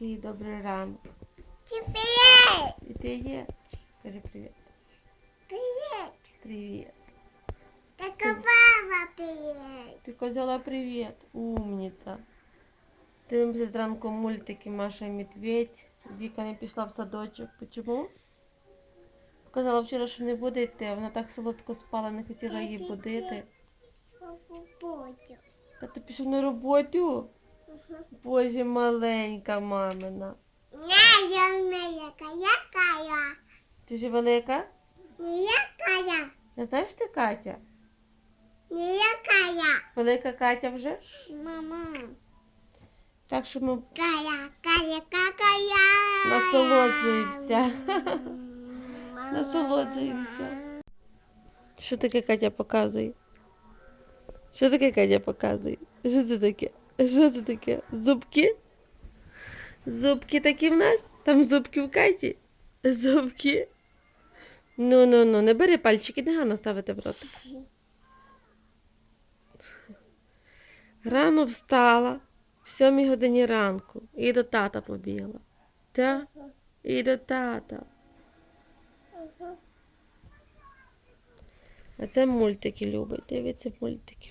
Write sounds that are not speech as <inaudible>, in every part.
Такий добрий ранок. Привет! І ти є? Кажи привіт. Привет! Привіт. Так папа привет! Ти казала привіт. Умниця. Дивимося зранку мультики Маша і Медведь. Віка не пішла в садочок. Почому? Казала вчора, що не буде йти. Вона так солодко спала, не хотіла її будити. Та ти пішов на роботу? Боже, маленька мамина. Не, я не яка, якая. Ти ж велика? Не якая. Не знаєш ти Катя? Не якая. Велика Катя вже? Мама. Так що ми Кая, кая, какая. Насолоджуємося. <laughs> Насолоджуємося. Що таке Катя показує? Що таке Катя показує? Що це таке? Що це таке? Зубки? Зубки такі в нас? Там зубки в Каті? Зубки? Ну, ну, ну, не бери пальчики, не гарно ставити в рот. Рано встала, в сьомій годині ранку, і до тата побігла. Та? І до тата. А це мультики любить, дивиться мультики.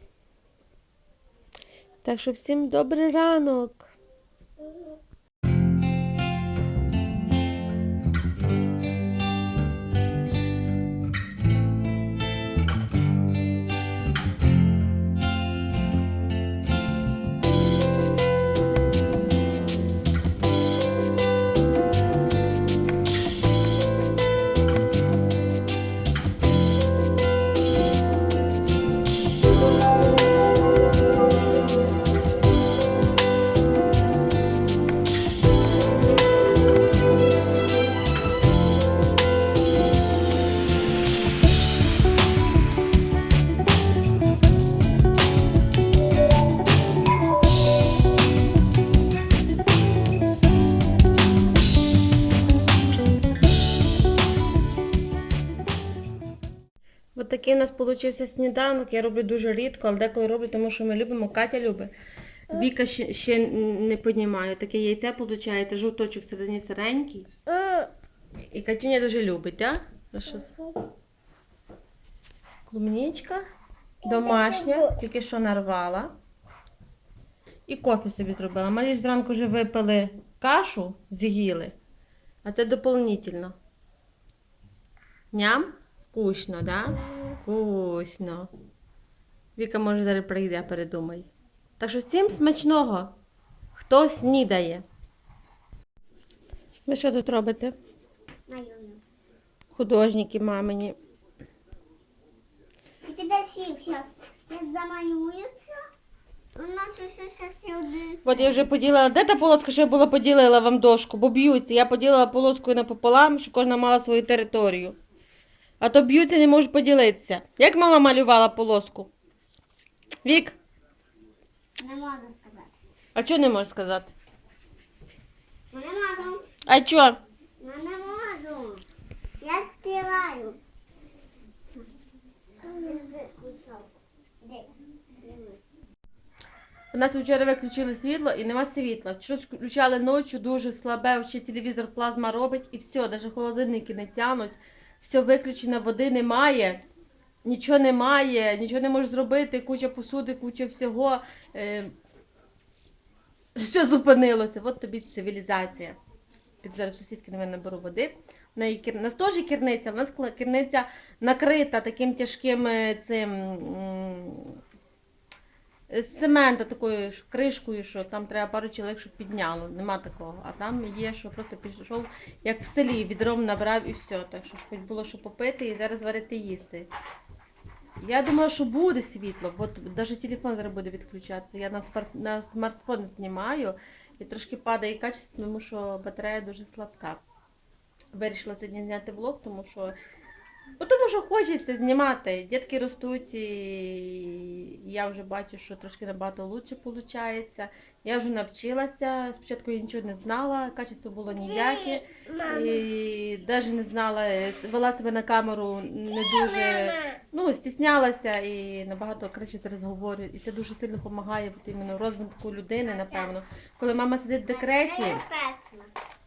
Так що всім добрий ранок. Такий у нас вийшов сніданок. Я роблю дуже рідко, але деколи роблю, тому що ми любимо, Катя любить. Віка ще, ще не піднімає. Таке яйце виходить, жовточок всередині сиренький. І Катюня дуже любить, так? Клубничка домашня, тільки що нарвала. І кофе собі зробила. Малі ж зранку вже випили кашу, з'їли, а це доповнительно. Ням? Вкусно, да? Вкусно. Віка може зараз прийде, передумай. Так що всім смачного. Хто снідає? Ви що тут робите? Майонез. Художники мамині. И подожди, сейчас не. У нас еще сейчас сюда. От я вже поділила. Де та полоска, що я була поділила вам дошку? Бо б'ються. Я поділила полоскою напополам, щоб кожна мала свою територію. А то б'ються, не можуть поділитися. Як мама малювала полоску? Вік, Не можу сказати. а чого не можеш сказати? Не можу. А чого? Я не можу. Я стираю. У нас вчора виключили світло і нема світла. Вчора включали ночі, дуже слабе, ще телевізор плазма робить і все, навіть холодильники не тянуть. Все виключено, води немає, нічого немає, нічого не можеш зробити, куча посуди, куча всього. Е, все зупинилося. От тобі цивілізація. Під зараз сусідки на мене наберу води. На. У нас теж кірниця, в нас кірниця накрита таким тяжким е, цим з цемента такою ж кришкою, що там треба пару чоловік, щоб підняло. Нема такого. А там є, що просто пішов, як в селі, відром набрав і все. Так що ж хоч було що попити і зараз варити їсти. Я думала, що буде світло, бо навіть телефон зараз буде відключатися. Я на, спар- на смартфон знімаю і трошки падає качество, тому що батарея дуже слабка. Вирішила сьогодні зняти влог, тому що Ну тому що хочеться знімати. Дітки ростуть і я вже бачу, що трошки набагато краще виходить. Я вже навчилася, спочатку я нічого не знала, качество було ніяке. І навіть не знала, вела себе на камеру не дуже, ну, стіснялася і набагато краще зараз говорю. І це дуже сильно допомагає іменно розвитку людини, напевно. Коли мама сидить в декреті,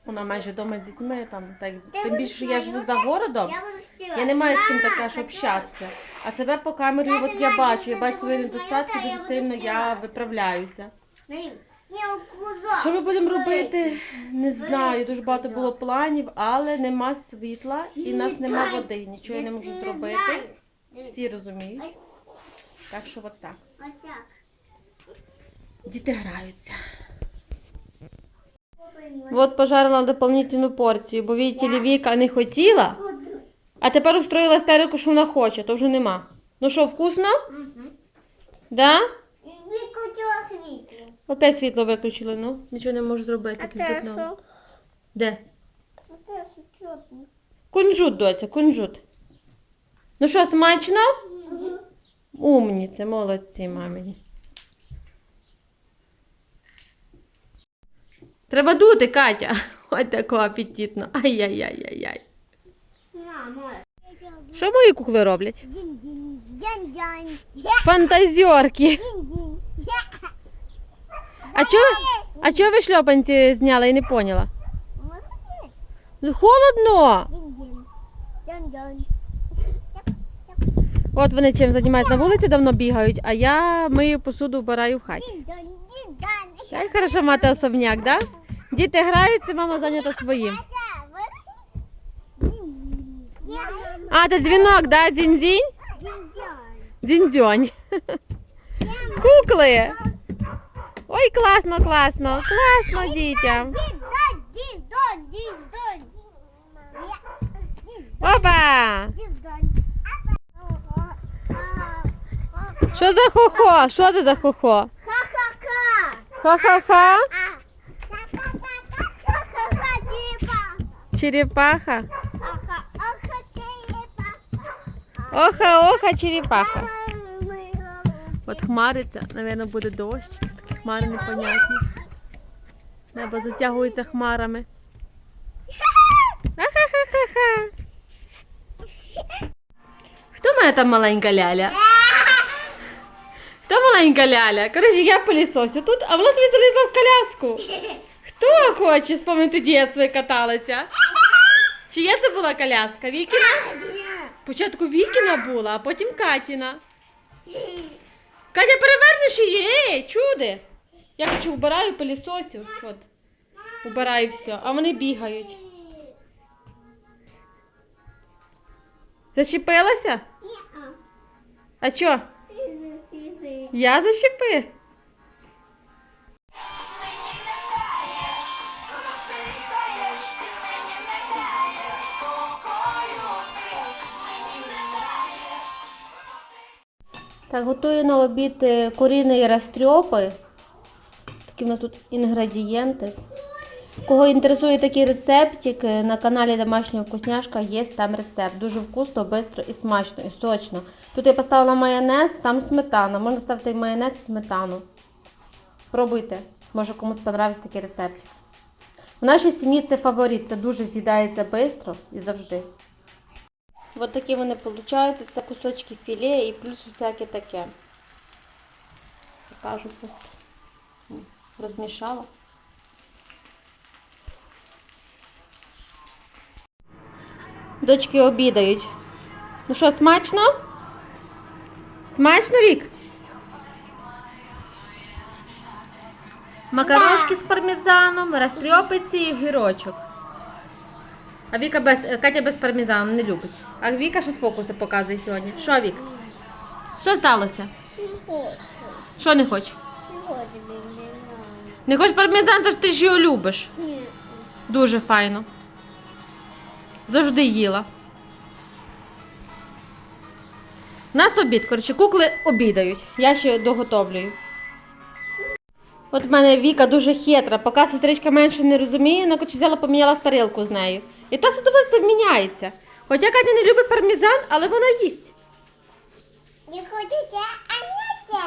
вона майже вдома з дітьми, там, так, тим більше, що я живу за городом, я не маю з ким така ж общатися. А себе по камері, от я бачу, я бачу свої недостатки, дуже сильно я виправляюся. Що ми будемо робити, не знаю. Дуже багато було планів, але нема світла і нас нема води. Нічого я не можу зробити. Всі розуміють. Так що от так. Діти граються. От пожарила доповнительну порцію, бо видите ли, Віка не хотіла, а тепер устроїла істерику, що вона хоче, то вже нема. Ну що, вкусно? Да? Викрутила світло. Опять світло виключили, ну. Нічого не можу зробити. А це що? Де? А це що? Кунжут, доця, кунжут. Ну що, смачно? Умніці, молодці, мамині. Треба дути, Катя. Ось тако апетитно. Ай-яй-яй-яй-яй. Що мої кукли роблять? Фантазерки. А чого, а чого ви шльопанці зняли, я не поняла? Ну, Холодно. От вони чим займаються на вулиці, давно бігають, а я мию посуду, вбираю в хаті. Як хорошо мати особняк, да? Діти граються, мама зайнята своїм. А, це дзвінок, да? Дзінь-дзінь? Дзінь-дзьонь. Кукли. Ой, класно, класно, класно дітям. Опа! Що за хохо? Що це за хохо? Ха-ха-ха? Черепаха? Оха-оха, черепаха. От хмариться, напевно, буде дощ. Такі хмари непонятні. Небо затягується хмарами. Ха-ха-ха-ха-ха. Хто моя там маленька ляля? Хто маленька ляля? Коротше, я пилісосю тут, а вона собі залізла в коляску. Хто хоче спомнити дитинство і каталася? Чия це була коляска? Вікіна? Спочатку Вікіна була, а потім Катіна. Катя, перевернеш її, ей, чуди. Я хочу вбираю пилісосю. От. Убираю все, а вони бігають. Зачепилася? А чо? Я зачепи. Так, готую на обід е, куріний розтрьопи. Такі в нас тут інгредієнти. Кого інтересує такий рецептик, е, на каналі Домашня вкусняшка є там рецепт. Дуже вкусно, швидко і смачно, і сочно. Тут я поставила майонез, там сметана. Можна ставити і майонез і сметану. Пробуйте. Може комусь понравиться такий рецептик. В нашій сім'ї це фаворит, це дуже з'їдається швидко і завжди. Ось такі вони получаються, це кусочки філе і плюс всяке таке. Покажу просто. Розмішала. Дочки обідають. Ну що, смачно? Смачно, Вік? Макарошки з пармезаном, розтрьопиці і гірочок. А Віка без, е, Катя без пармезану не любить. А Віка щось фокуси показує сьогодні. Що, Вік? Що сталося? Що не хочеш? Не хочеш пармезан, то ж ти ж його любиш. Ні. Дуже файно. Завжди їла. У нас обід, коротше, кукли обідають. Я ще доготовлюю. От в мене Віка дуже хитра, поки сестричка менше не розуміє, вона коротше, взяла поміняла тарілку з нею. І та садоводство міняється. Хоча Катя не любить пармезан, але вона їсть. Не хочете, а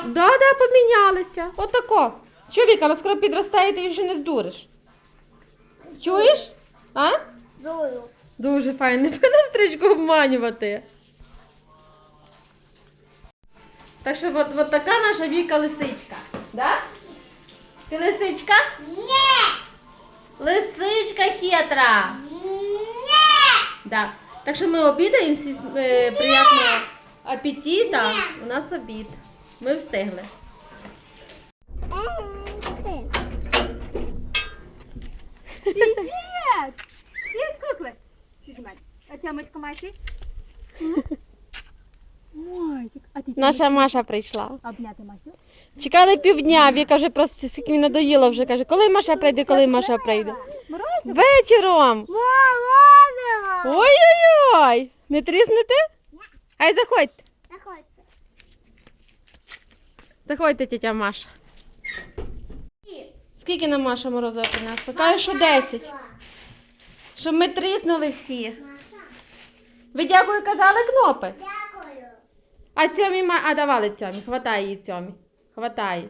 не Да, да, помінялися. Отако. Що, Віка, ви скоро підростає, ти вже не здуриш. Чуєш? А? Дую. Дуже файно, не повинна стрічку обманювати. Так що от, от така наша Віка лисичка. Да? Ти лисичка? Не! Лисичка хитра. Да. Так що ми обідаємо, всі е, приятного апетита. У нас обід. Ми встигли. Привет! Привет, куклы! Снимать. А тямочка Маши? Мальчик, а ты Наша Маша прийшла. обняти Масю? Чекали півдня, Віка вже просто скільки мені надоїло вже каже, коли Маша прийде, коли Маша прийде. Вечором. Ой-ой-ой! Не тріснете? Ай, заходьте. Заходьте. Заходьте, тетя Маша. Скільки нам Маша морозива принесла? Каже, що 10. Щоб ми тріснули всі. Ви дякую казали кнопи. дякую. А цьомі ма... А давали цьомі. Хватай її цьомі. Хватай.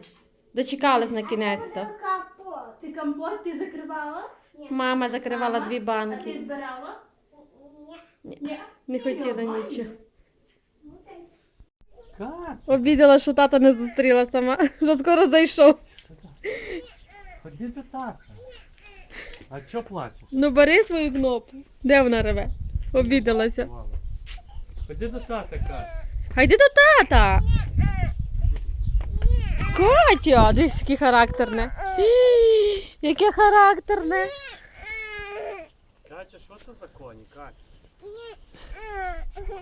Дочекались на кінець-то. Ти компот ти закривала? Мама закривала дві банки. збирала? Ні. Ні, Не хотіла нічого. Кать, Обідала, що тата не зустріла сама. <laughs> Заскоро зайшов. ходи до тата. А чо плачеш? Ну бери свою кнопку. Де вона реве? Обідалася. Ходи до тата, Кать. Хайди до тата. Катя, дивись, яке характерне. Яке характерне. Катя, що це за коні, Катя?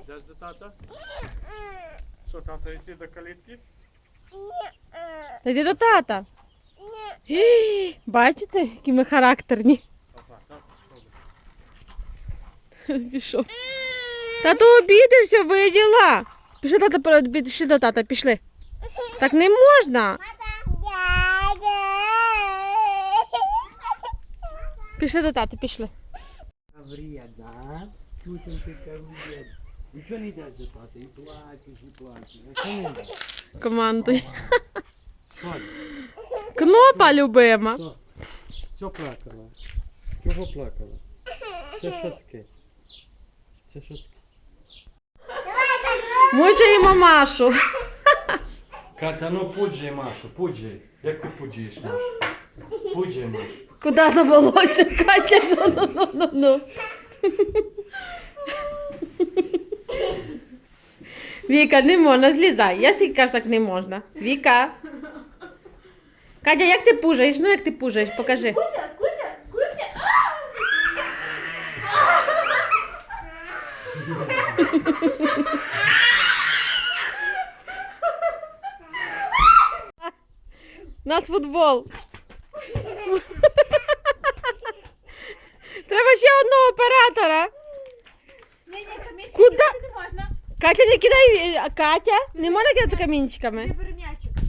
Йдеш до тата? Що, тата, йти до калітки? Та йди до тата. Бачите, які ми характерні. Пішов. Тато обідався, виділа. Пішли тата, пішли до тата, пішли. Так не можна. Пішли до тата, пішли. Вредна, тютенька вредна. І що не йдеш до тата? І плачеш, і плачеш. А що не йдеш? Командуй. Кнопа любима. Що? Що плакала? Чого плакала? Це що таке? Це що таке? Мучаємо Машу. Катя, ну пуджай Машу, пуджай. Як ти пуджаєш Машу? Пуджай Машу. Куди завелося, Катя? Ну, ну, ну, ну, ну. Віка, не можна, злізай. Я всі кажу, так не можна. Віка. Катя, як ти пужаєш? Ну як ти пужаєш? Покажи. Куся, Куся, Куся! <laughs> нас футбол. <laughs> Треба ще одного оператора. Куда? Катя, не кидай. Катя, не можна кидати камінчиками.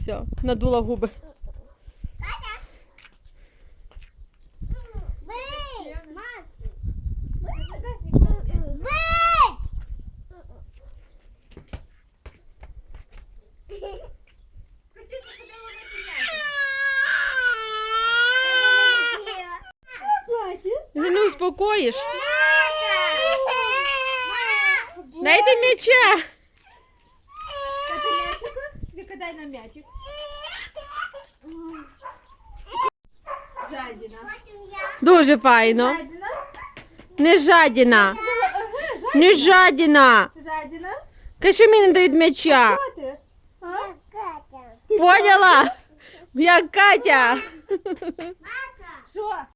Все, надула губи. Бей! Маш! Бей! Бей! Хотіла, щоб я ловити м'ячик. Плачеш? Ти успокоїш. Дайте м'яча. Дати м'ячику? Дай нам м'ячик. Жадіна. Дуже файно. Не жадіна. Не жадіна. Жадіна? Кажи, мені не дають м'яча. Поняла? Як Катя. Що?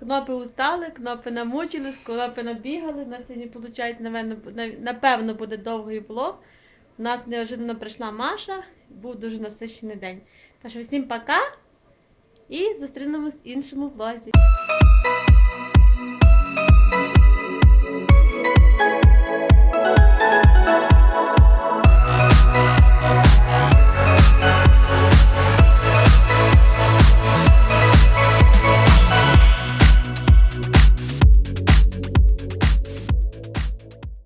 Кнопи устали, кнопи намучились, кнопи набігали. У нас сьогодні, виходить, напевно, буде довгий влог. У нас неожиданно прийшла Маша, був дуже насичений день. Що всім пока і зустрінемось в іншому влозі.